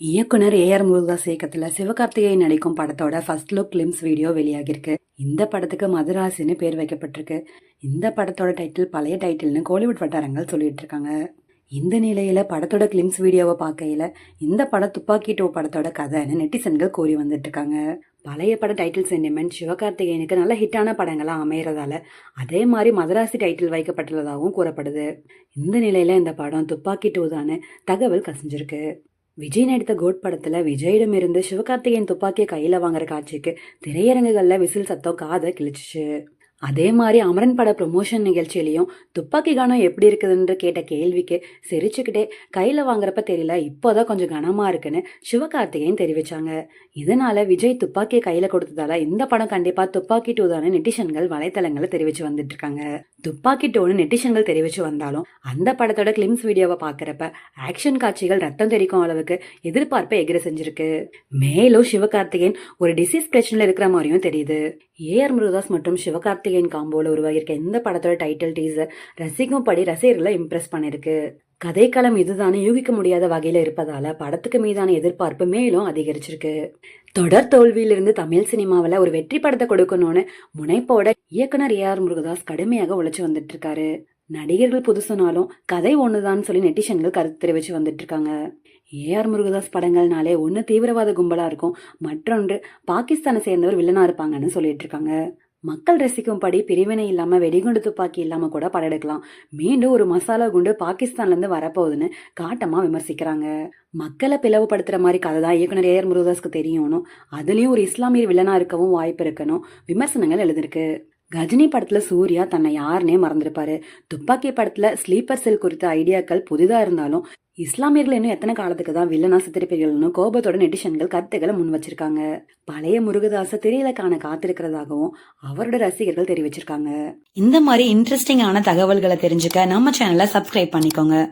இயக்குனர் ஏஆர் முருகதாஸ் இயக்கத்தில் சிவகார்த்திகேயன் நடிக்கும் படத்தோட ஃபர்ஸ்ட் லுக் கிளிம்ஸ் வீடியோ வெளியாகிருக்கு இந்த படத்துக்கு மதுராசின்னு பேர் வைக்கப்பட்டிருக்கு. இந்த படத்தோட டைட்டில் பழைய டைட்டில்னு கோலிவுட் வட்டாரங்கள் சொல்லிட்டு இருக்காங்க இந்த நிலையில படத்தோட கிளிம்ஸ் வீடியோவை பார்க்கையில இந்த படம் துப்பாக்கி டூ படத்தோட கதைன்னு நெட்டிசன்கள் கூறி வந்துட்டு இருக்காங்க பழைய பட டைட்டில் சென்டிமெண்ட் சிவகார்த்திகேயனுக்கு நல்ல ஹிட்டான படங்களாக அமைகிறதால அதே மாதிரி மதராசி டைட்டில் வைக்கப்பட்டுள்ளதாகவும் கூறப்படுது. இந்த நிலையில இந்த படம் துப்பாக்கி டூ தானே தகவல் கசிஞ்சிருக்கு. விஜய் நடித்த கோட் படத்துல விஜயிடமிருந்து சிவகார்த்திகேயன் துப்பாக்கியை கையில வாங்குற காட்சிக்கு திரையரங்குகள்ல விசில் சத்தம் காதை கிழிச்சிச்சு. அதே மாதிரி அமரன் பட ப்ரொமோஷன் நிகழ்ச்சியிலையும் துப்பாக்கி கனம் எப்படி இருக்குதுன்னு கேட்ட கேள்விக்கு சிரிச்சுக்கிட்டே கையில் வாங்குறப்ப தெரியல இப்போதான் கொஞ்சம் கனமா இருக்குன்னு சிவகார்த்திகேயன் தெரிவிச்சாங்க. இதனால விஜய் துப்பாக்கியை கையில் கொடுத்ததால இந்த படம் கண்டிப்பா துப்பாக்கி டூ தானே நெட்டிஷன்கள் வலைத்தளங்களை தெரிவிச்சு வந்துட்டு இருக்காங்க. துப்பாக்கி நெட்டிஷன்கள் தெரிவிச்சு வந்தாலும் அந்த படத்தோட கிளிம்ஸ் வீடியோவை பார்க்குறப்ப ஆக்ஷன் காட்சிகள் ரத்தம் தெரிக்கும் அளவுக்கு எதிர்பார்ப்பை எகிர செஞ்சிருக்கு. மேலும் சிவகார்த்திகேயன் ஒரு டிசீஸ் பிரச்சனையில் இருக்கிற மாதிரியும் தெரியுது. ஏஆர் முருகதாஸ் மற்றும் சிவகார்த்திகேயன் காம்போல உருவாகியிருக்க இந்த படத்தோட டைட்டில் டீசர் ரசிக்கும்படி ரசிகர்களை இம்ப்ரெஸ் பண்ணிருக்கு. கதைக்களம் இதுதானே யூகிக்க முடியாத வகையில இருப்பதால படத்துக்கு மீதான எதிர்பார்ப்பு மேலும் அதிகரிச்சிருக்கு. தொடர் தோல்வியிலிருந்து தமிழ் சினிமாவில் ஒரு வெற்றி படத்தை கொடுக்கணும்னு முனைப்போட இயக்குனர் ஏ ஆர் முருகதாஸ் கடுமையாக உழைச்சு வந்துட்டு இருக்காரு நடிகர்கள் புதுசுனாலும் கதை ஒண்ணுதான் சொல்லி நெட்டிஷன்கள் கருத்து தெரிவிச்சு வந்துட்டு இருக்காங்க ஏஆர் முருகதாஸ் படங்கள்னாலே ஒன்று தீவிரவாத கும்பலா இருக்கும் மற்றொன்று பாகிஸ்தானை சேர்ந்தவர் வில்லனா இருப்பாங்கன்னு சொல்லிட்டு இருக்காங்க மக்கள் ரசிக்கும்படி பிரிவினை இல்லாமல் வெடிகுண்டு துப்பாக்கி இல்லாமல் கூட படம் எடுக்கலாம் மீண்டும் ஒரு மசாலா குண்டு பாகிஸ்தான்லேருந்து வரப்போகுதுன்னு காட்டமாக விமர்சிக்கிறாங்க. மக்களை பிளவுபடுத்துகிற மாதிரி கதை தான் இயக்குனர் ஏஆர் முருகதாஸ்க்கு தெரியணும் அதுலேயும் ஒரு இஸ்லாமியர் வில்லனாக இருக்கவும் வாய்ப்பு இருக்கணும். விமர்சனங்கள் எழுதிருக்கு. கஜினி படத்துல சூர்யா தன்னை யாருனே மறந்துருப்பாரு. துப்பாக்கி படத்துல ஸ்லீப்பர் செல் குறித்த ஐடியாக்கள் புதிதா இருந்தாலும் இஸ்லாமியர்கள் இன்னும் எத்தனை காலத்துக்கு தான் வில்லனா சித்திரிப்பீர்கள்னு கோபத்தோட நெட்டிஷன்கள் கருத்துக்களை முன் வச்சிருக்காங்க. பழைய முருகதாச திரையில காண காத்திருக்கிறதாகவும் அவரோட ரசிகர்கள் தெரிவிச்சிருக்காங்க. இந்த மாதிரி இன்ட்ரெஸ்டிங்கான தகவல்களை தெரிஞ்சுக்க நம்ம சேனலை சப்ஸ்கிரைப் பண்ணிக்கோங்க.